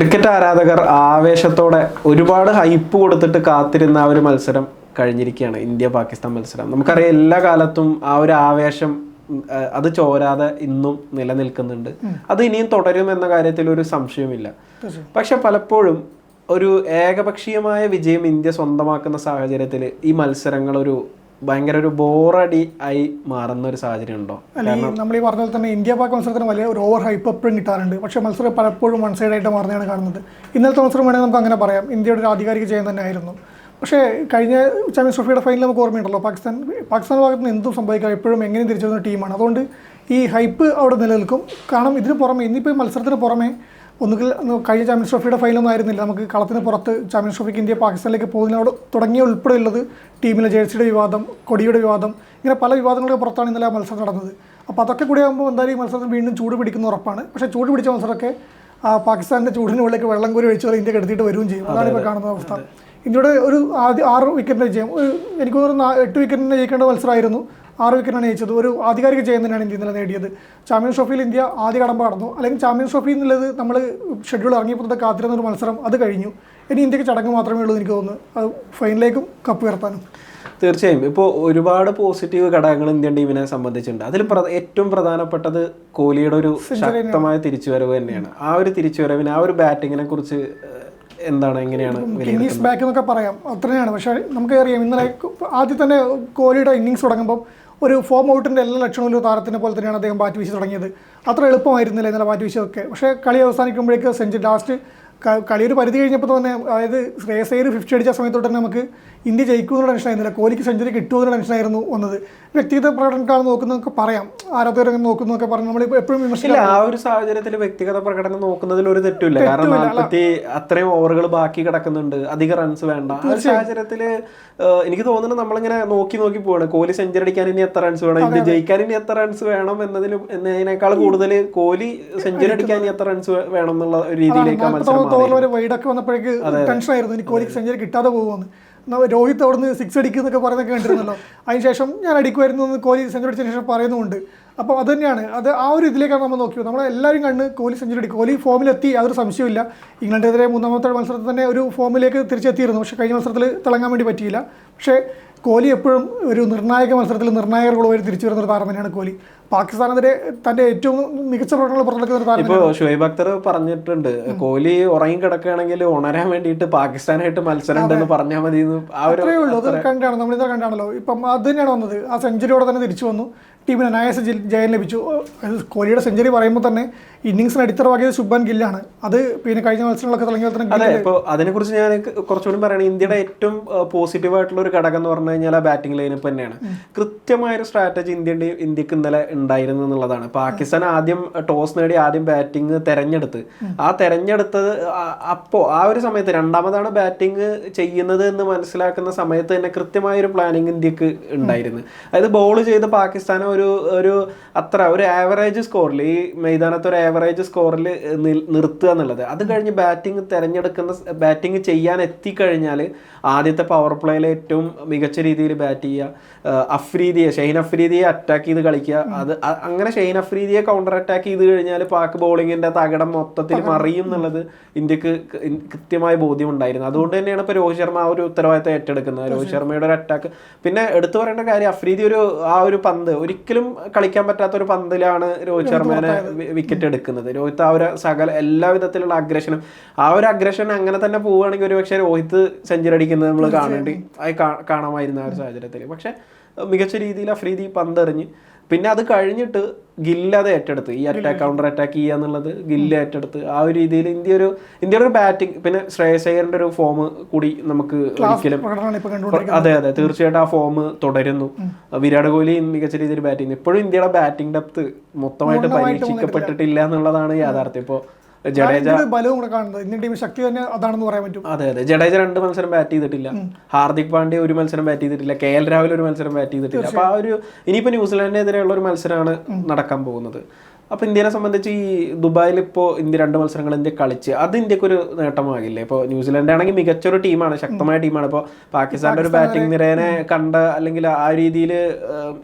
Cricket ആരാധകർ ആവേശത്തോടെ ഒരുപാട് ഹൈപ്പ് കൊടുത്തിട്ട് കാത്തിരുന്ന ആ ഒരു മത്സരം കഴിഞ്ഞിരിക്കുകയാണ്. ഇന്ത്യ പാകിസ്ഥാൻ മത്സരം. നമുക്കറിയാം എല്ലാ കാലത്തും ആ ഒരു ആവേശം അത് ചോരാതെ ഇന്നും നിലനിൽക്കുന്നുണ്ട്. അത് ഇനിയും തുടരും എന്ന കാര്യത്തിൽ ഒരു സംശയമില്ല പക്ഷെ പലപ്പോഴും ഒരു ഏകപക്ഷീയമായ വിജയം ഇന്ത്യ സ്വന്തമാക്കുന്ന സാഹചര്യത്തിൽ ഈ മത്സരങ്ങൾ ഒരു ഭയങ്കര ഒരു ബോറടി ആയി മാറുന്ന ഒരു സാഹചര്യം ഉണ്ടോ? നമ്മൾ ഈ പറഞ്ഞ പോലെ തന്നെ ഇന്ത്യ പാക് മത്സരത്തിന് വലിയ ഒരു ഓവർ ഹൈപ്പ് എപ്പോഴും കിട്ടാറുണ്ട്. പക്ഷേ മത്സരം പലപ്പോഴും വൺ സൈഡ് ആയിട്ട് മാറുന്നതാണ് കാണുന്നത്. ഇന്നലത്തെ മത്സരം വേണമെങ്കിൽ നമുക്ക് അങ്ങനെ പറയാം. ഇന്ത്യയുടെ ഒരു ആധികാരിക ജയം തന്നെ ആയിരുന്നു പക്ഷേ കഴിഞ്ഞ ചാമ്പ്യൻസ് ട്രോഫിയുടെ ഫൈനൽ നമുക്ക് ഓർമ്മയുണ്ടല്ലോ. പാകിസ്ഥാൻ പാകിസ്ഥാൻ ഭാഗത്ത് നിന്ന് എന്തും സംഭവിക്കാം എപ്പോഴും എങ്ങനെയും തിരിച്ചു വരുന്ന ടീമാണ് അതുകൊണ്ട് ഈ ഹൈപ്പ് അവിടെ നിലനിൽക്കും. കാരണം ഇതിന് പുറമെ ഇന്നിപ്പോൾ മത്സരത്തിന് പുറമെ ഒന്നുകിൽ ഒന്ന് കഴിഞ്ഞ ചാമ്പ്യൻസ് ട്രോഫിയുടെ ഫൈനലൊന്നും ആയിരുന്നില്ല. നമുക്ക് കളത്തിന് പുറത്ത് ചാമ്പ്യൻസ് ട്രോഫിക്ക് ഇന്ത്യ പാകിസ്ഥാനിലേക്ക് പോകുന്നതിനോട് തുടങ്ങിയ ഉൾപ്പെടെയുള്ളത് ടീമിലെ ജേഴ്സിയുടെ വിവാദം കൊടിയുടെ വിവാദം ഇങ്ങനെ പല വിവാദങ്ങളുടെ പുറത്താണ് ഇന്നലെ ആ മത്സരം നടന്നത്. അപ്പോൾ അതൊക്കെ കൂടി ആകുമ്പോൾ എന്തായാലും ഈ മത്സരത്തിൽ വീണ്ടും ചൂട് പിടിക്കുന്ന ഉറപ്പാണ്. പക്ഷേ ചൂട് പിടിച്ച മത്സരമൊക്കെ ആ പാകിസ്ഥാന്റെ ചൂടിന് ഉള്ളിലേക്ക് വെള്ളം കോരി ഒഴിച്ചു ഇന്ത്യ കെടുത്തിയിട്ട് വരികയും ചെയ്യും. അതാണ് ഇപ്പോൾ കാണുന്ന അവസ്ഥ. ഇന്ത്യയുടെ ഒരു ആദ്യ ആറ് വിക്കറ്റിന്റെ ജയം. ഒരു എനിക്ക് തോന്നുന്നു എട്ട് വിക്കറ്റിന് ജയിക്കേണ്ട മത്സരമായിരുന്നു. ആറ് വിക്കറ്റാണ് ജയിച്ചത്. ഒരു ആധികാരിക ജയം തന്നെയാണ് ഇന്ത്യ ഇന്നലെ നേടിയത്. ചാമ്പ്യൻസ് ട്രോഫിയിൽ ഇന്ത്യ ആദ്യ കടമ്പ കടന്നു. അല്ലെങ്കിൽ ചാമ്പ്യൻസ് ട്രോഫി എന്നുള്ളത് നമ്മൾ ഷെഡ്യൂൾ ഇറങ്ങിയപ്പോൾ കാത്തിരുന്ന ഒരു മത്സരം അത് കഴിഞ്ഞു. ഇനി ഇന്ത്യയ്ക്ക് ചടങ്ങ് മാത്രമേ ഉള്ളൂ എനിക്ക് തോന്നുന്നു. അത് ഫൈനലിലേക്കും കപ്പ് ഉയർത്താനും. തീർച്ചയായും. ഇപ്പോൾ ഒരുപാട് പോസിറ്റീവ് ഘടകങ്ങൾ ഇന്ത്യൻ ടീമിനെ സംബന്ധിച്ചിട്ടുണ്ട്. അതിൽ ഏറ്റവും പ്രധാനപ്പെട്ടത് കോഹ്ലിയുടെ ഒരു ശക്തമായ തിരിച്ചുവരവ് തന്നെയാണ്. ആ ഒരു തിരിച്ചുവരവിന് ആ ഒരു ബാറ്റിങ്ങിനെ കുറിച്ച് എന്താണ് എങ്ങനെയാണ് ഇന്നിങ്സ് ബാക്ക് എന്നൊക്കെ പറയാം. അത്രയാണ് പക്ഷേ നമുക്ക് അറിയാം ഇന്നലെ ആദ്യം തന്നെ കോഹ്ലിയുടെ ഇന്നിങ്സ് തുടങ്ങുമ്പോൾ ഒരു ഫോം ഔട്ടിന്റെ എല്ലാ ലക്ഷണവും ഒരു താരത്തിനെ പോലെ തന്നെയാണ് അദ്ദേഹം ബാറ്റ് വീശി തുടങ്ങിയത്. അത്ര എളുപ്പമായിരുന്നില്ല ഇന്നലെ ബാറ്റ് വീശിയതൊക്കെ പക്ഷേ കളി അവസാനിക്കുമ്പോഴേക്ക് സെഞ്ചുറി ലാസ്റ്റ് കളി ഒരു പരിധി കഴിഞ്ഞപ്പോൾ തന്നെ അതായത് ശ്രേയസ് അയ്യർ ഫിഫ്റ്റി അടിച്ച സമയത്തോട്ട് തന്നെ നമുക്ക് ഇന്ത്യ ജയിക്കും എന്നുള്ള ടെൻഷനായിരുന്നില്ല കോഹ്ലിക്ക് സെഞ്ചുറി കിട്ടുമെന്നുള്ള ടെൻഷനായിരുന്നു വന്നത്. വ്യക്തിഗത പ്രകടനക്കാണ് നോക്കുന്നതൊക്കെ പറയാം. ആരാധകരങ്ങനെ നോക്കുന്നതൊക്കെ പറഞ്ഞു നമ്മൾ എപ്പോഴും വിമർശിക്കില്ല ആ ഒരു സാഹചര്യത്തിൽ വ്യക്തിഗത പ്രകടനം നോക്കുന്നതിൽ ഒരു തെറ്റില്ല കാരണം നാൽപ്പത്തി അത്രയും ഓവറുകൾ ബാക്കി കിടക്കുന്നുണ്ട്. അധിക റൺസ് വേണ്ട. ആ ഒരു സാഹചര്യത്തിൽ എനിക്ക് തോന്നുന്നു നമ്മളിങ്ങനെ നോക്കി നോക്കി പോവാണ്. കോഹ്ലി സെഞ്ചുറി അടിക്കാൻ ഇനി എത്ര റൺസ് വേണം? ഇന്ത്യ ജയിക്കാൻ ഇനി എത്ര റൺസ് വേണം എന്നതിന് എന്നതിനേക്കാൾ കൂടുതൽ കോഹ്ലി സെഞ്ചുറി അടിക്കാൻ ഇനി എത്ര റൺസ് വേണം എന്നുള്ള രീതിയിലേക്ക് മത്സരം നാൽപ്പത്താമത്തെ ഓവറിൽ വരെ വൈഡൊക്കെ വന്നപ്പോഴേക്ക് ടെൻഷനായിരുന്നു എനിക്ക് കോഹ്ലിക്ക് സെഞ്ചുറി കിട്ടാതെ പോകുമെന്ന്. രോഹിത് അവിടുന്ന് സിക്സ് അടിക്കുന്നൊക്കെ പറയുന്നൊക്കെ കണ്ടിരുന്നല്ലോ. അതിനുശേഷം ഞാൻ അടിക്കുമായിരുന്നു എന്ന് കോഹ്ലി സെഞ്ചുറി അടിച്ചതിന് ശേഷം പറയുന്നുമുണ്ട്. അപ്പോൾ അത് തന്നെയാണ്. അത് ആ ഒരു ഇതിലേക്കാണ് നമ്മൾ നോക്കിയത്. നമ്മൾ എല്ലാവരും കണ്ട് കോഹ്ലി സെഞ്ചുറി അടി കോഹ്ലി ഫോമിലെത്തി അതൊരു സംശയമില്ല ഇംഗ്ലണ്ടിനെതിരെ മൂന്നാമത്തെ മത്സരത്തിൽ തന്നെ ഒരു ഫോമിലേക്ക് തിരിച്ചെത്തിയിരുന്നു. പക്ഷേ കഴിഞ്ഞ മത്സരത്തിൽ തിളങ്ങാൻ വേണ്ടി പറ്റിയില്ല. പക്ഷേ കോഹ്ലി എപ്പോഴും ഒരു നിർണായക മത്സരത്തിൽ നിർണായക റോൾ വരെ തിരിച്ചു വരുന്ന ഒരു താരം തന്നെയാണ് കോഹ്ലി പാകിസ്ഥാനെതിരെ തന്റെ ഏറ്റവും മികച്ച പ്രകടനങ്ങൾ പുറത്തെടുക്കുന്ന താരം ഇപ്പൊ ഷുഹൈബ് അക്തർ പറഞ്ഞിട്ടുണ്ട് കോഹ്ലി ഉറങ്ങി കിടക്കുകയാണെങ്കിൽ ഉണരാൻ വേണ്ടിയിട്ട് പാകിസ്ഥാനായിട്ട് മത്സരം ഉണ്ടെന്ന് പറഞ്ഞാൽ മതി ആ ഉള്ളൂ. അത് കണ്ടാണ് നമ്മൾ ഇന്നലെ കണ്ടാണല്ലോ. ഇപ്പം അത് തന്നെയാണ് വന്നത്. ആ സെഞ്ചുറിയോടെ തന്നെ തിരിച്ചു വന്നു. ടീമിന് അനായാസ ജയം ലഭിച്ചു. കോഹ്ലിയുടെ സെഞ്ചുറി പറയുമ്പോൾ തന്നെ ഇന്നിങ്സിന് അടിത്തറവാക്കിയത് ശുഭൻ ഗില്ലാണ് അത് പിന്നെ കഴിഞ്ഞ മത്സരങ്ങളൊക്കെ തുടങ്ങിയ തന്നെ അതെ ഇപ്പൊ അതിനെക്കുറിച്ച് ഞാൻ കുറച്ചുകൂടി പറയണേ ഇന്ത്യയുടെ ഏറ്റവും പോസിറ്റീവ് ആയിട്ടുള്ള ഒരു ഘടകം എന്ന് പറഞ്ഞു കഴിഞ്ഞാൽ ആ ബാറ്റിംഗ് ലൈനപ്പ് തന്നെയാണ്. കൃത്യമായ ഒരു സ്ട്രാറ്റജി ഇന്ത്യന്റെ ഇന്ത്യയ്ക്ക് ഇന്നലെ ഉണ്ടായിരുന്നു എന്നുള്ളതാണ്. പാകിസ്ഥാൻ ആദ്യം ടോസ് നേടി ആദ്യം ബാറ്റിംഗ് തെരഞ്ഞെടുത്ത്. ആ തെരഞ്ഞെടുത്തത് അപ്പോ ആ ഒരു സമയത്ത് രണ്ടാമതാണ് ബാറ്റിംഗ് ചെയ്യുന്നത് എന്ന് മനസ്സിലാക്കുന്ന സമയത്ത് തന്നെ കൃത്യമായ ഒരു പ്ലാനിങ് ഇന്ത്യയ്ക്ക് ഉണ്ടായിരുന്നു. അതായത് ബോൾ ചെയ്ത് പാകിസ്ഥാനെ ഒരു ഒരു അത്ര ഒരു ആവറേജ് സ്കോറിൽ ഈ മൈതാനത്ത് ഒരു ആവറേജ് സ്കോറിൽ നിർത്തുക എന്നുള്ളത്. അത് കഴിഞ്ഞ് ബാറ്റിംഗ് തിരഞ്ഞെടുക്കുന്ന ബാറ്റിംഗ് ചെയ്യാൻ എത്തിക്കഴിഞ്ഞാൽ ആദ്യത്തെ പവർ പ്ലേയിൽ ഏറ്റവും മികച്ച രീതിയിൽ ബാറ്റ് ചെയ്യുക. അഫ്രീദിയെ ഷെയ്ൻ അഫ്രീദിയെ അറ്റാക്ക് ചെയ്ത് കളിക്കുക. അത് അങ്ങനെ ഷെയ്ൻ അഫ്രീദിയെ കൗണ്ടർ അറ്റാക്ക് ചെയ്ത് കഴിഞ്ഞാൽ പാക് ബോളിങ്ങിന്റെ തകടം മൊത്തത്തിൽ മറിയും എന്നുള്ളത് ഇന്ത്യയ്ക്ക് കൃത്യമായ ബോധ്യം ഉണ്ടായിരുന്നു. അതുകൊണ്ട് തന്നെയാണ് ഇപ്പോൾ രോഹിത് ശർമ്മ ആ ഒരു ഉത്തരവാദിത്തം ഏറ്റെടുക്കുന്നത്. രോഹിത് ശർമ്മയുടെ ഒരു അറ്റാക്ക് പിന്നെ എടുത്തു പറയേണ്ട കാര്യം അഫ്രീദി ഒരു ആ ഒരു പന്ത് ഒരിക്കലും കളിക്കാൻ പറ്റാത്ത ഒരു പന്തിലാണ് രോഹിത് ശർമ്മനെ വിക്കറ്റ് എടുക്കുന്നത്. രോഹിത് ആ ഒരു സകല എല്ലാ വിധത്തിലുള്ള അഗ്രഷനും ആ ഒരു അഗ്രഷൻ അങ്ങനെ തന്നെ പോവുകയാണെങ്കിൽ ഒരുപക്ഷെ രോഹിത് സെഞ്ചുറി അടിക്കുന്നത് നമ്മൾ കാണേണ്ടി കാണാമായിരുന്നു ആ ഒരു സാഹചര്യത്തിൽ പക്ഷെ മികച്ച രീതിയിൽ അഫ്രീദി പന്തെറിഞ്ഞ് പിന്നെ അത് കഴിഞ്ഞിട്ട് ഗില്ല് അത് ഏറ്റെടുത്ത്. ഈ അറ്റാക്ക് കൗണ്ടർ അറ്റാക്ക് ചെയ്യുക എന്നുള്ളത് ഗില്ല് ഏറ്റെടുത്ത്. ആ ഒരു രീതിയിൽ ഇന്ത്യ ഒരു ഇന്ത്യയുടെ ഒരു ബാറ്റിംഗ് പിന്നെ ശ്രേയസ് അയ്യറിന്റെ ഒരു ഫോം കൂടി നമുക്ക് ഒരിക്കലും അതെ അതെ. തീർച്ചയായിട്ടും ആ ഫോം തുടരുന്നു. വിരാട് കോഹ്ലി മികച്ച രീതിയിൽ ബാറ്റിംഗ് ഇപ്പോഴും ഇന്ത്യയുടെ ബാറ്റിംഗ് ഡെപ്ത് മൊത്തമായിട്ട് പരീക്ഷിക്കപ്പെട്ടിട്ടില്ല എന്നുള്ളതാണ് യാഥാർത്ഥ്യം. ഇപ്പോൾ ജഡേജ ബലവും കൂടെ കാണുന്നത്? ഇന്ത്യൻ ടീം ശക്തി തന്നെ അതാണെന്ന് പറയാൻ പറ്റും. അതെ അതെ. ജഡേജ രണ്ട് മത്സരം ബാറ്റ് ചെയ്തിട്ടില്ല. ഹാർദിക് പാണ്ഡ്യ ഒരു മത്സരം ബാറ്റ് ചെയ്തിട്ടില്ല. കെ എൽ രാഹുൽ ഒരു മത്സരം ബാറ്റ് ചെയ്തിട്ടില്ല. അപ്പൊ ആ ഒരു ഇനിയിപ്പോ ന്യൂസിലാൻഡിനെതിരെയുള്ള ഒരു മത്സരമാണ് നടക്കാൻ പോകുന്നത്. അപ്പൊ ഇന്ത്യനെ സംബന്ധിച്ച് ഈ ദുബായിൽ ഇപ്പോൾ ഇന്ത്യ രണ്ട് മത്സരങ്ങൾ ഇന്ത്യ കളിച്ച് അത് ഇന്ത്യയ്ക്ക് ഒരു നേട്ടമാകില്ലേ? ഇപ്പോൾ ന്യൂസിലൻഡ് ആണെങ്കിൽ മികച്ചൊരു ടീമാണ് ശക്തമായ ടീമാണ്. ഇപ്പോൾ പാകിസ്ഥാന്റെ ഒരു ബാറ്റിംഗ് നിരേനെ കണ്ട അല്ലെങ്കിൽ ആ രീതിയിൽ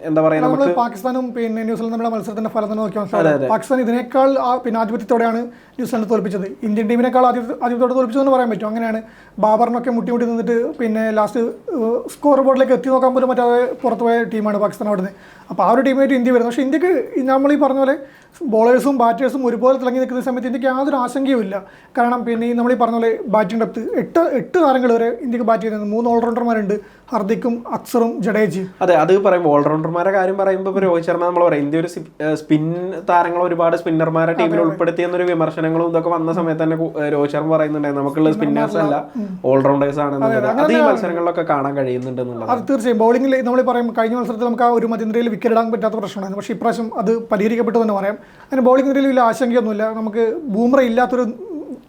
എന്താ പറയുക നമ്മൾ പാകിസ്ഥാനും പിന്നെ ന്യൂസിലൻഡ് നമ്മുടെ മത്സരത്തിന്റെ ഫലം തന്നെ നോക്കി പാകിസ്ഥാൻ ഇതിനേക്കാൾ ആ പിന്നെ ആധിപത്യത്തോടെയാണ് ന്യൂസിലൻഡ് തോൽപ്പിച്ചത്. ഇന്ത്യൻ ടീമിനേക്കാൾ ആദ്യ ആദ്യത്തോടെ തോൽപ്പിച്ചു എന്ന് പറയാൻ പറ്റും. അങ്ങനെയാണ് ബാബറിനൊക്കെ മുട്ടിമുട്ടി മുട്ടി നിന്നിട്ട് പിന്നെ ലാസ്റ്റ് സ്കോർ ബോർഡിലേക്ക് എത്തി നോക്കാൻ പോലും മറ്റേ പുറത്തുപോയ ടീമാണ് പാകിസ്ഥാൻ അവിടുന്ന്. അപ്പോൾ ആ ഒരു ടീമായിട്ട് ഇന്ത്യ വരുന്നത് പക്ഷേ ഇന്ത്യയ്ക്ക് നമ്മൾ ഈ പറഞ്ഞ പോലെ ബോളേഴ്സും ബാറ്റേഴ്സും ഒരുപോലെ തിളങ്ങി നിൽക്കുന്ന സമയത്ത് ഇന്ത്യയ്ക്ക് യാതൊരു ആശങ്കയുമില്ല കാരണം പിന്നെ നമ്മൾ ഈ പറഞ്ഞ പോലെ ബാറ്റിംഗ് ഡെപ്ത് എട്ട് എട്ട് താരങ്ങൾ വരെ ഇന്ത്യയ്ക്ക് ബാറ്റ് ചെയ്യുന്നത് മൂന്ന് ഓൾറൗണ്ടർമാരുണ്ട് ഹർദിക്കും അക്സറും ജഡേജയും. അതെ അത് പറയുമ്പോൾ ഓൾറൗണ്ടർമാരെ കാര്യം പറയുമ്പോൾ ഇപ്പോൾ രോഹിത് ശർമ്മ നമ്മൾ പറയും. ഇന്ത്യ ഒരു സ്പിൻ താരങ്ങൾ ഒരുപാട് സ്പിന്നർമാരെ ടീമിൽ ഉൾപ്പെടുത്തി എന്നൊരു വിമർശനങ്ങളും ഇതൊക്കെ വന്ന സമയത്ത് തന്നെ രോഹിത് ശർമ്മ പറയുന്നുണ്ടായിരുന്നു. നമുക്കുള്ള സ്പിന്നേഴ്സ് അല്ല ഓൾറൗണ്ടേഴ്സ് ആണ് അത്. ഈ മത്സരങ്ങളിലൊക്കെ കാണാൻ കഴിയുന്നുണ്ട് എന്നുള്ളത് അത് തീർച്ചയായും. ബൗളിംഗിൽ നമ്മൾ പറയും കഴിഞ്ഞ മത്സരത്തിൽ നമുക്ക് ആ ഒരു മധ്യനിരയിൽ വിക്കറ്റ് ഇടാൻ പറ്റാത്ത പ്രശ്നമായിരുന്നു. പക്ഷേ ഇപ്രാവശ്യം അത് പരിഹരിക്കപ്പെട്ടു എന്ന് പറയാം. അതിന് ബൗളിംഗ് നിരയിൽ വലിയ ആശങ്കയൊന്നുമില്ല. നമുക്ക് ബൂമറ ഇല്ലാത്തൊരു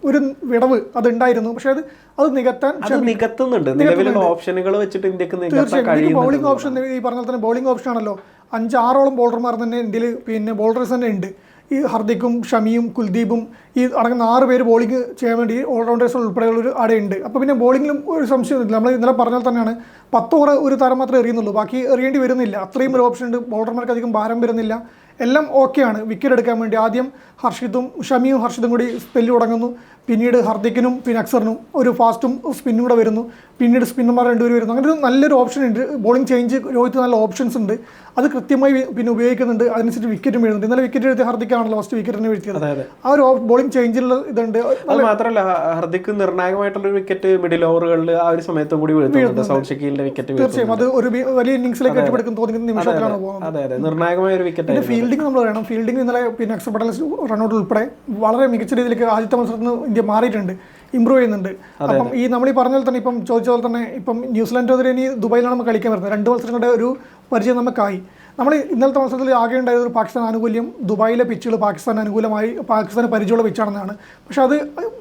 ഒരു വിടവ് അത് ഉണ്ടായിരുന്നു പക്ഷെ അത് അത് നികത്താൻ നികത്തുന്നുണ്ട്. നിലവിലുള്ള ഓപ്ഷനുകൾ വെച്ചിട്ട് ഇന്ത്യയ്ക്ക് ബോളിംഗ് ഓപ്ഷൻ ഈ പറഞ്ഞ തന്നെ ബൗളിംഗ് ഓപ്ഷൻ ആണല്ലോ. അഞ്ചാറോളം ബോളർമാർ തന്നെ ഇന്ത്യയിൽ പിന്നെ ബോളേഴ്സ് തന്നെ ഉണ്ട്. ഈ ഹർദിക്കും ഷമിയും കുൽദീപും ഈ അടങ്ങുന്ന ആറ് പേര് ബോളിംഗ് ചെയ്യാൻ വേണ്ടി ഓൾറൗണ്ടേഴ്സ് ഉൾപ്പെടെയുള്ള ഒരു അടയുണ്ട് അപ്പോൾ പിന്നെ ബോളിംഗിലും ഒരു സംശയമില്ല നമ്മൾ ഇന്നലെ പറഞ്ഞാൽ തന്നെയാണ് പത്ത് ഓവർ ഒരു താരം മാത്രമേ എറിയുന്നുള്ളൂ. ബാക്കി എറിയേണ്ടി വരുന്നില്ല. അത്രയും ഒരു ഓപ്ഷൻ ഉണ്ട്. ബോളർമാർക്ക് അധികം ഭാരം വരുന്നില്ല. എല്ലാം ഓക്കെയാണ് വിക്കറ്റ് എടുക്കാൻ വേണ്ടി ആദ്യം ഹർഷിത്തും ഷമിയും ഹർഷിതും കൂടി സ്പെല്ല് തുടങ്ങുന്നു. പിന്നീട് ഹർദിക്കിനും പിന്നെ അക്സറിനും ഒരു ഫാസ്റ്റും സ്പിന്നും കൂടെ വരുന്നു. പിന്നീട് സ്പിന്നർമാർ രണ്ടുപേരും വരുന്നു. അങ്ങനെ ഒരു നല്ലൊരു ഓപ്ഷൻ ഉണ്ട്. ബോളിംഗ് ചേഞ്ച് രോഹിത് നല്ല ഓപ്ഷൻസ് ഉണ്ട്. അത് കൃത്യമായി പിന്നെ ഉപയോഗിക്കുന്നുണ്ട്. അതിനനുസരിച്ച് വിക്കറ്റും വീഴുന്നുണ്ട് ഇന്നലെ വിക്കറ്റ് എഴുതിയ ഹർദിക്കാണല്ലോ ഫസ്റ്റ് വിക്കറ്റ് തന്നെ വീഴ്ത്തിയത്. ആ ഒരു ബോളിംഗ് ചേഞ്ചിലുള്ള ഇതുണ്ട്. അത് മാത്രമല്ല ഹർദിക്ക് നിർണായകമായിട്ടുള്ള ഒരു വിക്കറ്റ് മിഡിൽ ഓവറുകളിൽ ആ ഒരു സമയത്ത് കൂടി സൗത്ത് ഷക്കീലിന്റെ വിക്കറ്റ് തീർച്ചയായും. അത് ഒരു വലിയ ഇന്നിംഗ്സിലേക്ക് കെട്ടിപ്പടുക്കുന്ന തോന്നിക്കുന്ന നിമിഷത്തിലാണ് പോകുന്നത്. അതെ അതെ. നിർണായകമായ ഒരു വിക്കറ്റ് ഫീൽഡിംഗ് നമ്മൾ പറയണം ഫീൽഡിംഗ് ഇന്നലെ പിന്നെ അക്സർ പട്ടേൽ റൺഔട്ട് ഉൾപ്പെടെ വളരെ മികച്ച രീതിയിലേക്ക് ആദ്യത്തെ മത്സരത്തിൽ നിന്ന് ഇന്ത്യ മാറിയിട്ടുണ്ട് ഇമ്പ്രൂവ് ചെയ്യുന്നുണ്ട്. അപ്പം ഈ നമ്മൾ ഈ പറഞ്ഞ പോലെ തന്നെ ഇപ്പം ചോദിച്ച പോലെ തന്നെ ഇപ്പം ന്യൂസിലാൻഡിനെതിരെ ഇനി ദുബായിലാണ് നമ്മൾ കളിക്കാൻ വരുന്നത്. രണ്ട് മത്സരങ്ങളുടെ ഒരു പരിചയം നമുക്കായി. നമ്മൾ ഇന്നലത്തെ മത്സരത്തിൽ ആകെ ഉണ്ടായത് ഒരു പാകിസ്ഥാൻ ആനുകൂല്യം ദുബായിലെ പിച്ചുകൾ പാകിസ്ഥാൻ അനുകൂലമായി പാകിസ്ഥാൻ പരിചയമുള്ള പിച്ചാണെന്നാണ് പക്ഷേ അത്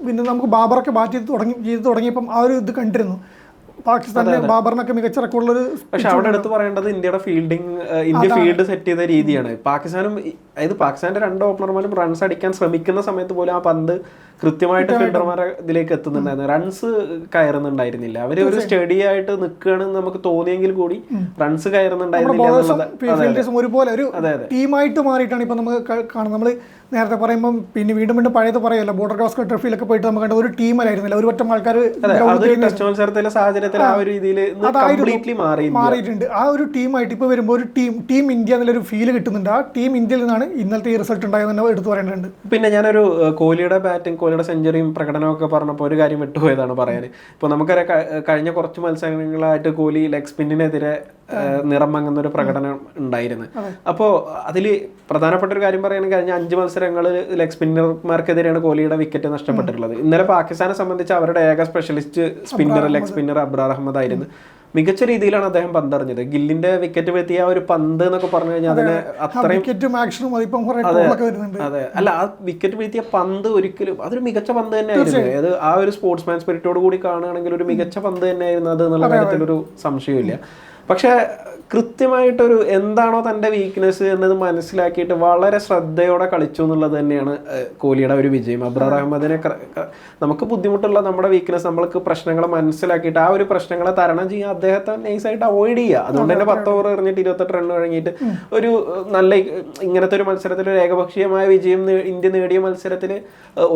പിന്നെ നമുക്ക് ബാബറൊക്കെ ബാറ്റ് ചെയ്ത് തുടങ്ങി ചെയ്ത് തുടങ്ങിയപ്പം ആ ഒരു ഇത് കണ്ടിരുന്നു. പാകിസ്ഥാനിലെ ബാബറിനൊക്കെ മികച്ച റെക്കോർഡിലൊരു പക്ഷെ അവിടെ എടുത്ത് പറയേണ്ടത് ഇന്ത്യയുടെ ഫീൽഡിംഗ് ഇന്ത്യ ഫീൽഡ് സെറ്റ് ചെയ്ത രീതിയാണ്. പാകിസ്ഥാനും അതായത് പാകിസ്ഥാന്റെ രണ്ട് ഓപ്പണർമാരും റൺസ് അടിക്കാൻ ശ്രമിക്കുന്ന സമയത്ത് പോലും ആ പന്ത് കൃത്യമായിട്ട് ഫീൽഡർമാരെ ഇതിലേക്ക് എത്തുന്നുണ്ടായിരുന്നു. റൺസ് കയറുന്നുണ്ടായിരുന്നില്ല. അവർ ഒരു സ്റ്റഡി ആയിട്ട് നിൽക്കുകയാണെന്ന് നമുക്ക് തോന്നിയെങ്കിൽ കൂടി റൺസ് കയറുന്നുണ്ടായിരുന്നില്ല ഒരുപോലെ ഒരു. ടീമായിട്ട് മാറിയിട്ടാണ് ഇപ്പം നമുക്ക് കാണുന്നത്. നമ്മൾ നേരത്തെ പറയുമ്പോൾ പിന്നെ വീണ്ടും വീണ്ടും പഴയത് പറയല്ലോ ബോർഡർ ഗാസ്കർ ട്രോഫിയിലൊക്കെ പോയിട്ട് നമുക്ക് കണ്ട ഒരു ടീമല്ലായിരുന്നില്ല ഒരു പറ്റം ആൾക്കാർ സാഹചര്യത്തിൽ ആ ഒരു രീതിയിൽ മാറിയിട്ടുണ്ട്. ആ ഒരു ടീമായിട്ട് ഇപ്പോൾ വരുമ്പോൾ ഒരു ടീം ടീം ഇന്ത്യ എന്നുള്ളൊരു ഫീൽ കിട്ടുന്നുണ്ട്. ആ ടീം ഇന്ത്യയിൽ നിന്നാണ് ഇന്നലത്തെ ഈ റിസൾട്ട് ഉണ്ടായതെന്ന് തന്നെ എടുത്തു പറയേണ്ടതുണ്ട്. പിന്നെ ഞാനൊരു കോഹ്ലിയുടെ ബാറ്റിംഗ് കോഹ്ലിയുടെ സെഞ്ചുറിയും പ്രകടനവും ഒക്കെ പറഞ്ഞപ്പോൾ ഒരു കാര്യം വിട്ടുപോയതാണ് പറയാൻ ഇപ്പോൾ നമുക്കറിയാം കഴിഞ്ഞ കുറച്ച് മത്സരങ്ങളായിട്ട് കോഹ്ലി ലെഗ് സ്പിന്നിനെതിരെ നിറം മങ്ങുന്ന ഒരു പ്രകടനം ഉണ്ടായിരുന്നു. അപ്പോൾ അതിൽ പ്രധാനപ്പെട്ട ഒരു കാര്യം പറയുകയാണെങ്കിൽ കഴിഞ്ഞ അഞ്ച് മത്സരങ്ങൾ ലെഗ് സ്പിന്നർമാർക്കെതിരെയാണ് കോഹ്ലിയുടെ വിക്കറ്റ് നഷ്ടപ്പെട്ടിട്ടുള്ളത്. ഇന്നലെ പാകിസ്ഥാനെ സംബന്ധിച്ച് അവരുടെ ഏക specialist spinner leg spinner Abrar Ahmed ആയിരുന്നു. മികച്ച രീതിയിലാണ് അദ്ദേഹം പന്തറിഞ്ഞത്. ഗില്ലിന്റെ വിക്കറ്റ് വീഴ്ത്തിയ ഒരു പന്ത് എന്നൊക്കെ പറഞ്ഞു കഴിഞ്ഞാൽ അതിനെ അത്രയും വിക്കറ്റും ആക്ഷനും അതിപ്പം കുറെ ട്രോളൊക്കെ അതെ. അല്ല ആ വിക്കറ്റ് വീഴ്ത്തിയ പന്ത് ഒരിക്കലും അതൊരു മികച്ച പന്ത് തന്നെയായിരുന്നു. അത് ആ ഒരു സ്പോർട്സ്മാൻ സ്പിരിറ്റോട് കൂടി കാണുകയാണെങ്കിൽ ഒരു മികച്ച പന്ത് തന്നെയായിരുന്നു അത് എന്നുള്ള കാര്യത്തിൽ ഒരു സംശയമില്ല പക്ഷെ കൃത്യമായിട്ടൊരു എന്താണോ തന്റെ വീക്ക്നെസ് എന്നത് മനസ്സിലാക്കിയിട്ട് വളരെ ശ്രദ്ധയോടെ കളിച്ചു എന്നുള്ളത് തന്നെയാണ് കോഹ്ലിയുടെ ഒരു വിജയം. അബ്രാർ അഹമ്മദിനെ നമുക്ക് ബുദ്ധിമുട്ടുള്ള നമ്മുടെ വീക്ക്നെസ് നമ്മൾക്ക് പ്രശ്നങ്ങളെ മനസ്സിലാക്കിയിട്ട് ആ ഒരു പ്രശ്നങ്ങളെ തരണം ചെയ്യാൻ അദ്ദേഹത്തെ നൈസായിട്ട് അവോയ്ഡ് ചെയ്യുക. അതുകൊണ്ട് തന്നെ പത്ത് ഓവർ എറിഞ്ഞിട്ട് ഇരുപത്തെട്ട് റൺ കഴിഞ്ഞിട്ട് ഒരു നല്ല ഇങ്ങനത്തെ ഒരു മത്സരത്തിൽ ഒരു ഏകപക്ഷീയമായ വിജയം ഇന്ത്യ നേടിയ മത്സരത്തിൽ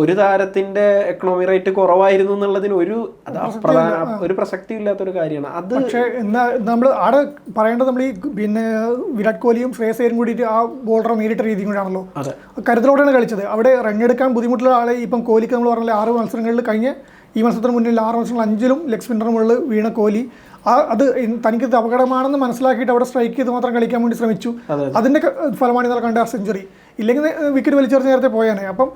ഒരു താരത്തിന്റെ എക്കണോമി റേറ്റ് കുറവായിരുന്നു എന്നുള്ളതിന് ഒരു അത് ഒരു പ്രസക്തി ഇല്ലാത്തൊരു കാര്യമാണ്. അത് പക്ഷേ നമ്മൾ അവിടെ പറയേണ്ടത് നമ്മൾ ഈ പിന്നെ വിരാട് കോഹ്ലിയും ശ്രേയസ് അയ്യരും കൂടിയിട്ട് ആ ബോളറെ നേരിട്ട രീതി കൂടിയാണല്ലോ. കരുതലോടെയാണ് കളിച്ചത്. അവിടെ റണ്ണെടുക്കാൻ ബുദ്ധിമുട്ടുള്ള ആളെ ഇപ്പം കോഹ്ലിക്ക് നമ്മൾ പറഞ്ഞ ആറ് മത്സരങ്ങളിൽ കഴിഞ്ഞ് ഈ മത്സരത്തിന് മുന്നിൽ ആറ് മത്സരങ്ങൾ അഞ്ചിലും ലെഗ് സ്പിന്നറിന് മുകളിൽ വീണ കോഹ്ലി. ആ അത് തനിക്ക് അപകടമാണെന്ന് മനസ്സിലാക്കിയിട്ട് അവിടെ സ്ട്രൈക്ക് ചെയ്ത് മാത്രം കളിക്കാൻ വേണ്ടി ശ്രമിച്ചു. അതിന്റെ ഫലമാണ് ഇന്നലെ കണ്ട സെഞ്ചുറി ഇല്ലെങ്കിൽ വിക്കറ്റ് വലിച്ചെറിഞ്ഞ് നേരത്തെ പോയാനെ. അപ്പം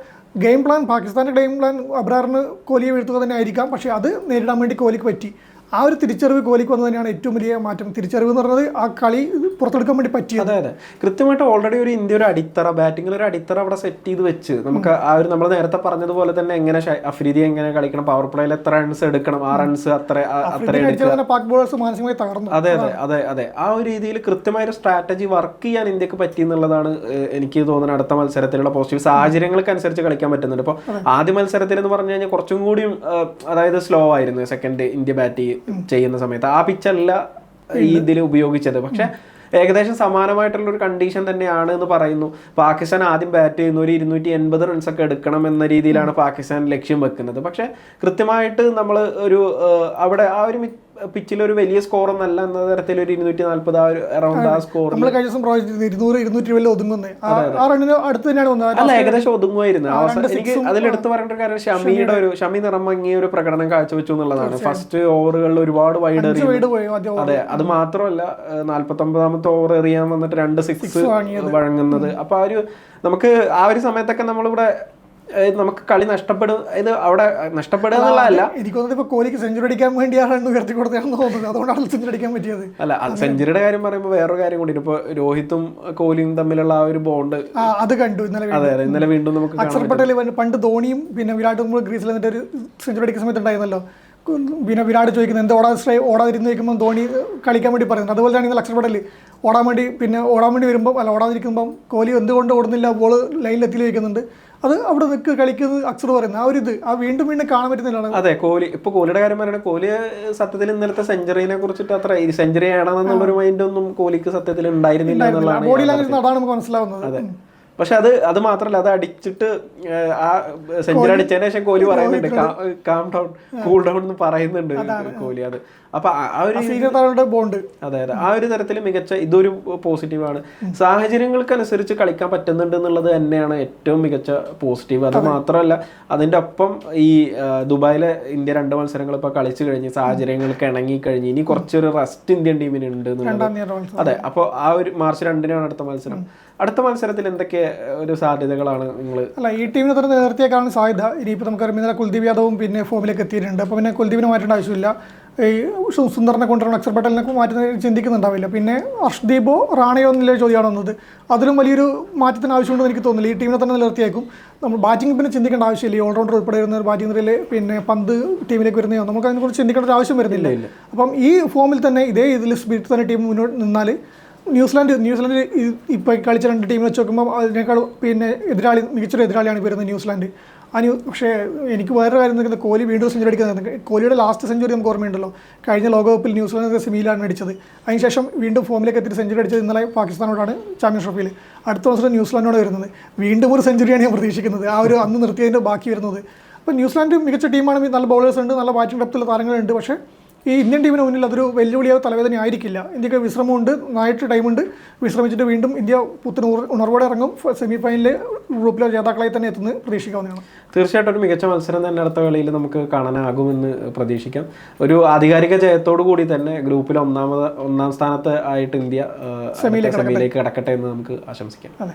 ഗെയിം പ്ലാൻ പാകിസ്ഥാന്റെ ഗെയിം പ്ലാൻ അബ്രാറിന് കോഹ്ലിയെ വീഴ്ത്തുക തന്നെ ആയിരിക്കാം. പക്ഷേ അത് നേരിടാൻ വേണ്ടി കോഹ്ലിക്ക് പറ്റി. ആ ഒരു തിരിച്ചറിവ് കോലിക്ക് വന്നത് തന്നെയാണ് ഏറ്റവും വലിയ മാറ്റം. തിരിച്ചറിവ് എന്ന് പറയുന്നത് ആ കളി പുറത്തെടുക്കാൻ വേണ്ടി പറ്റിയത്. അതെ അതെ. കൃത്യമായിട്ട് ഓൾറെഡി ഒരു ഇന്ത്യ ഒരു അടിത്തറ ബാറ്റിംഗിൽ ഒരു അടിത്തറ അവിടെ സെറ്റ് ചെയ്ത് വെച്ച് നമുക്ക് ആ ഒരു നമ്മൾ നേരത്തെ പറഞ്ഞതുപോലെ തന്നെ എങ്ങനെ അഫ്രീദി എങ്ങനെ കളിക്കണം പവർ പ്ലേയിൽ എത്ര റൺസ് എടുക്കണം ആ റൺസ് അത്ര അത്ര പാക് ബോളേഴ്സ് മാനസികമായി തകർന്നു. അതെ അതെ അതെ അതെ. ആ ഒരു രീതിയിൽ കൃത്യമായ ഒരു സ്ട്രാറ്റജി വർക്ക് ചെയ്യാൻ ഇന്ത്യയ്ക്ക് പറ്റി എന്നുള്ളതാണ് എനിക്ക് തോന്നുന്നത് അടുത്ത മത്സരത്തിലുള്ള പോസിറ്റീവ് സാഹചര്യങ്ങൾക്ക് അനുസരിച്ച് കളിക്കാൻ പറ്റുന്നുണ്ട്. ഇപ്പോൾ ആദ്യ മത്സരത്തിൽ എന്ന് പറഞ്ഞു കഴിഞ്ഞാൽ കുറച്ചും കൂടിയും അതായത് സ്ലോ ആയിരുന്നു സെക്കൻഡ് ഇന്ത്യ ബാറ്റ് ചെയ്യുന്ന സമയത്ത് ആ പിച്ചല്ല ഈ ഇതിൽ ഉപയോഗിച്ചത്. പക്ഷെ ഏകദേശം സമാനമായിട്ടുള്ള ഒരു കണ്ടീഷൻ തന്നെയാണ് എന്ന് പറയുന്നു. പാകിസ്ഥാൻ ആദ്യം ബാറ്റ് ചെയ്യുന്ന. ഒരു ഇരുന്നൂറ്റി എൺപത് റൺസ് ഒക്കെ എടുക്കണം എന്ന രീതിയിലാണ് പാകിസ്ഥാൻ ലക്ഷ്യം വെക്കുന്നത്. പക്ഷെ കൃത്യമായിട്ട് നമ്മൾ ഒരു അവിടെ ആ ഒരു പിച്ചിൽ ഒരു വലിയ സ്കോർ ഒന്നല്ല എന്ന തരത്തിൽ ഒരു ഇരുന്നൂറ്റി നാല്പത് ആ ഒരു അറൗണ്ട് ആ സ്കോർ നമ്മൾ കഴിഞ്ഞ ദിവസം പ്രവചിച്ചത് ഇരുന്നൂറ് ഇരുന്നൂറ്റി ഇരുപതിൽ ഒതുങ്ങുന്നത് ആ- ആ റണ്ണിന് അടുത്ത് തന്നെയാണ് വന്നത് അല്ല ഏകദേശം ഒതുങ്ങുമായിരുന്നു. അവസാനം എനിക്ക് അതിലെടുത്ത് പറയേണ്ട ഒരു കാര്യം ഷമിയുടെ ഒരു ഷമി നിറം മങ്ങിയ ഒരു പ്രകടനം കാഴ്ചവെച്ചു എന്നുള്ളതാണ്. ഫസ്റ്റ് ഓവറുകളിൽ ഒരുപാട് വൈഡ് എറിയും അതെ അത് മാത്രമല്ല നാല്പത്തി ഒമ്പതാമത്തെ ഓവർ എറിയാൻ വന്നിട്ട് രണ്ട് സിക്സ് വഴങ്ങുന്നത്. അപ്പൊ ആ ഒരു നമുക്ക് ആ ഒരു സമയത്തൊക്കെ നമ്മളിവിടെ നമുക്ക് കളി നഷ്ടപ്പെടും ഇത് അവിടെ നഷ്ടപ്പെടുക എന്നുള്ളതല്ല. എനിക്ക് തോന്നുന്നത് ഇപ്പൊ കോഹ്ലിക്ക് സെഞ്ചുറി അടിക്കാൻ വേണ്ടിയാണ് ഉയർത്തി കൊടുത്തതാണെന്ന് തോന്നുന്നത് അതുകൊണ്ടാണ് സെഞ്ചുറി അടിക്കാൻ പറ്റിയത്. അല്ല സെഞ്ചുറിയുടെ കാര്യം പറയുമ്പോൾ വേറൊരു കാര്യം കൂടി ഇപ്പൊ രോഹിത്തും കോഹ്ലിയും തമ്മിലുള്ള ആ ഒരു ബോണ്ട് അത് കണ്ടു. ഇന്നലെ അതെ അതെ ഇന്നലെ വീണ്ടും നമുക്ക് അക്ഷർ പട്ടേൽ പണ്ട് ധോണിയും പിന്നെ വിരാട് കോഹ്ലി ഗ്രീസിൽ നിന്നിട്ട് ഒരു സെഞ്ചുറി അടിക്കുന്ന സമയത്ത് ഉണ്ടായിരുന്നല്ലോ. പിന്നെ വിരാട് ചോദിക്കുന്നത് എന്താ ഓടാ സ്ട്രൈ ഓടാതിരുന്ന് ചോദിക്കുമ്പോൾ ധോണി കളിക്കാൻ വേണ്ടി പറയുന്നത്? അതുപോലെ തന്നെ ഇന്ന് അക്ഷർ പട്ടേൽ ഓടാൻ വേണ്ടി പിന്നെ ഓടാൻ വേണ്ടി വരുമ്പോൾ അല്ല ഓടാതിരിക്കുമ്പം കോഹ്ലി എന്തുകൊണ്ട് ഓടുന്നില്ല? ബോൾ ലൈനിലെത്തി ചോദിക്കുന്നുണ്ട്. അത് അവിടെ നിൽക്ക് കളിക്കുന്നത് അക്സർ പറയുന്നത്. ആ ഒരു ഇത് ആ വീണ്ടും വീണ്ടും കാണാൻ പറ്റുന്നില്ലാണ് അതെ കോഹ്ലി ഇപ്പൊ കോഹ്ലിയുടെ കാര്യം പറയുന്നത് കോഹ്ലി സത്യത്തിൽ ഇന്നലത്തെ സെഞ്ചുറിനെ കുറിച്ചിട്ട് അത്ര സെഞ്ചുറി ആണെന്നുള്ളൊരു മൈൻഡ് ഒന്നും കോഹ്ലിക്ക് സത്യത്തിൽ ഉണ്ടായിരുന്നില്ല എന്നുള്ളതാണ് ബോഡി ലാംഗ്വേജ് അതാണ് നമുക്ക് മനസ്സിലാവുന്നത്. അതെ. പക്ഷെ അത് അത് മാത്രല്ല അത് അടിച്ചിട്ട് ആ സെഞ്ചുറി അടിച്ചതിന് ശേഷം കോഹ്ലി പറയുന്നുണ്ട്. കാം ഡൗൺ കൂൾ ഡൗൺ എന്ന് പറയുന്നുണ്ട് കോഹ്ലി അത്. അപ്പൊ ആ- ഒരു ബോണ്ട് അതെ അതെ. ആ ഒരു തരത്തിൽ മികച്ച ഇതൊരു പോസിറ്റീവാണ്. സാഹചര്യങ്ങൾക്കനുസരിച്ച് കളിക്കാൻ പറ്റുന്നുണ്ട് എന്നുള്ളത് തന്നെയാണ് ഏറ്റവും മികച്ച പോസിറ്റീവ്. അത് മാത്രമല്ല അതിന്റെ ഒപ്പം ഈ ദുബായിലെ ഇന്ത്യ രണ്ട് മത്സരങ്ങൾ ഇപ്പൊ കളിച്ചു കഴിഞ്ഞ് സാഹചര്യങ്ങൾക്ക് ഇണങ്ങി കഴിഞ്ഞ് ഇനി കുറച്ചൊരു റെസ്റ്റ് ഇന്ത്യൻ ടീമിന് ഉണ്ട് എന്നുള്ളത്. രണ്ടാം തീയതി മത്സരം. അതെ അപ്പോൾ ആ ഒരു മാർച്ച് രണ്ടിനാണ് അടുത്ത മത്സരം. അടുത്ത മത്സരത്തിൽ എന്തൊക്കെ ഒരു സാധ്യതകളാണ് നിങ്ങൾ അല്ല ഈ ടീമിനെ തന്നെ നേരത്തെക്കാണ് സാധ്യത. ഇനിയിപ്പോൾ നമുക്കറിയാം ഇന്നലെ കുൽദീപ് യാദവും പിന്നെ ഫോമിലേക്ക് എത്തിയിട്ടുണ്ട്. അപ്പോൾ പിന്നെ കുൽദീപിനെ മാറ്റേണ്ട ആവശ്യമില്ല. ഈ സുന്ദറിനെ കൊണ്ടുവരണം അക്ഷർ പട്ടേലിനെ മാറ്റുന്ന ചിന്തിക്കുന്നുണ്ടാവില്ല. പിന്നെ അർഷ്ദീപോ റാണയോ എന്നുള്ള ചോദ്യമാണ് വന്നത്. അതിലും വലിയൊരു മാറ്റത്തിന് ആവശ്യമുണ്ടെന്ന് എനിക്ക് തോന്നുന്നില്ല. ഈ ടീമിനെ തന്നെ നിലനിർത്തിയേക്കും. നമ്മൾ ബാറ്റിംഗ് പിന്നെ ചിന്തിക്കേണ്ട ആവശ്യമില്ല. ഈ ഓൾറൗണ്ടർ ഉൾപ്പെടെ വരുന്ന ഒരു ബാറ്റിംഗ് നിരയിൽ പിന്നെ പന്ത് ടീമിലേക്ക് വരുന്നതോ നമുക്ക് അതിനെക്കുറിച്ച് ചിന്തിക്കേണ്ട ഒരു ആവശ്യം വരുന്നില്ല. അപ്പം ഈ ഫോമിൽ തന്നെ ഇതേ ഇതിൽ സ്പിരിറ്റ് തന്നെ ടീം മുന്നോട്ട് നിന്നാൽ ന്യൂസിലാൻഡ് ന്യൂസിലാൻഡ് ഇപ്പോൾ കളിച്ച രണ്ട് ടീം വെച്ച് നോക്കുമ്പോൾ അതിനേക്കാൾ പിന്നെ എതിരാളി മികച്ചൊരു എതിരാളിയാണ് വരുന്നത് ന്യൂസിലാൻഡ്. ആ ന്യൂ പക്ഷേ എനിക്ക് വേറൊരു കാര്യം നിൽക്കുന്നത് കോഹ്ലി വീണ്ടും സെഞ്ചുറി അടിക്കുന്നത് കോഹ്ലിയുടെ ലാസ്റ്റ് സെഞ്ചുറി നമുക്ക് ഓർമ്മയുണ്ടല്ലോ. കഴിഞ്ഞ ലോകകപ്പിൽ ന്യൂസിലാൻഡ് സെമിയിലാണ് അടിച്ചത്. അതിനുശേഷം വീണ്ടും ഫോമിലേക്ക് എത്തിയിട്ട് സെഞ്ചുറി അടിച്ചത് ഇന്നലെ പാകിസ്ഥാനോടാണ് ചാമ്പ്യൻസ് ട്രോഫിയിൽ അടുത്ത മത്സരം ന്യൂസിലാൻഡോട് വരുന്നത്. വീണ്ടും ഒരു സെഞ്ചുറിയാണ് ഞാൻ പ്രതീക്ഷിക്കുന്നത്. ആ ഒരു അന്ന് നിർത്തിയതിന്റെ ബാക്കി വരുന്നത്. അപ്പോൾ ന്യൂസിലാൻഡ് മികച്ച ടീമാണ് നല്ല ബൗളേഴ്സ് ഉണ്ട് നല്ല ബാറ്റിംഗ് ഡെപ്തുള്ള താരങ്ങളുണ്ട്. പക്ഷേ ഈ ഇന്ത്യൻ ടീമിന് മുന്നിൽ അതൊരു വെല്ലുവിളിയോ തലവേദന ആയിരിക്കില്ല. ഇന്ത്യയ്ക്ക് വിശ്രമമുണ്ട് നന്നായിട്ട് ടൈമുണ്ട്. വിശ്രമിച്ചിട്ട് വീണ്ടും ഇന്ത്യ പുത്തൻ ഉണർ- ഉണർവോടെ ഇറങ്ങും. സെമി ഫൈനലിൽ ഗ്രൂപ്പിലെ ജേതാക്കളായി തന്നെ എത്തുന്നത് പ്രതീക്ഷിക്കാവുന്നതാണ്. തീർച്ചയായിട്ടും ഒരു മികച്ച മത്സരം തന്നെ അടുത്ത കളിയിൽ നമുക്ക് കാണാനാകുമെന്ന് പ്രതീക്ഷിക്കാം. ഒരു ആധികാരിക ജയത്തോടു കൂടി തന്നെ ഗ്രൂപ്പിൽ ഒന്നാമത് ഒന്നാം സ്ഥാനത്ത് ആയിട്ട് ഇന്ത്യ സെമിയിലേക്ക് കടക്കട്ടെ എന്ന് നമുക്ക് ആശംസിക്കാം. അതെ.